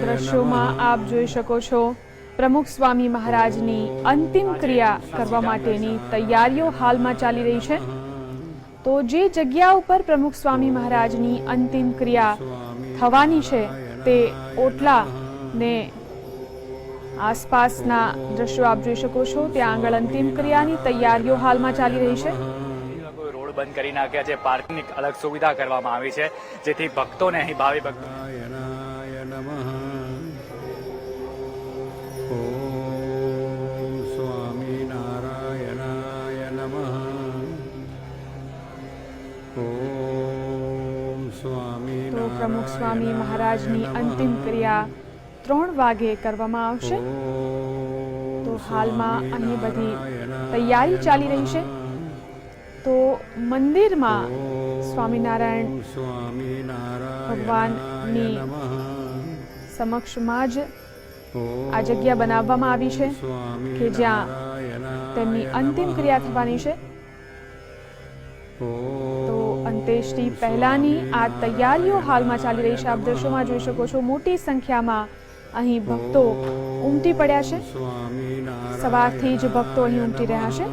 દ્રશ્યોમાં આપ જોઈ શકો છો પ્રમુખ સ્વામી મહારાજની અંતિમ ક્રિયા કરવા માટેની તૈયારીઓ હાલમાં ચાલી રહી છે. તો જે જગ્યા ઉપર પ્રમુખ સ્વામી મહારાજની અંતિમ ક્રિયા થવાની છે તે ઓટલા ને આસપાસના દ્રશ્યો આપ જોઈ શકો છો. ત્યાં આગળ અંતિમ ક્રિયાની તૈયારીઓ હાલમાં ચાલી રહી છે. રોડ બંધ કરી નાખ્યા છે. પાર્કિંગની અલગ સુવિધા કરવામાં આવી છે. જેથી ભક્તોને અહીં ભાવિ ભક્તો નારાયણાય નમઃ. ઓમ સ્વામિનારાયણાય નમઃ. ઓમ તો પ્રમુખ સ્વામી મહારાજની અંતિમ ક્રિયા ત્રણ વાગે કરવામાં આવશે. તો હાલમાં અહીં બધી તૈયારી ચાલી રહી છે. તો મંદિરમાં સ્વામિનારાયણ ભગવાનની સમક્ષમાં જ આ જગ્યા બનાવવામાં આવી છે કે જ્યાં તેમની અંતિમ ક્રિયા થવાની છે. તો અંત્યેષ્ટિ પહેલાની આ તૈયારીઓ હાલમાં ચાલી રહી છે. આપ દ્રશ્યોમાં જોઈ શકો છો મોટી સંખ્યામાં અહીં ભક્તો ઉમટી પડ્યા છે. સવારથી જ ભક્તો અહીં ઉમટી રહ્યા છે.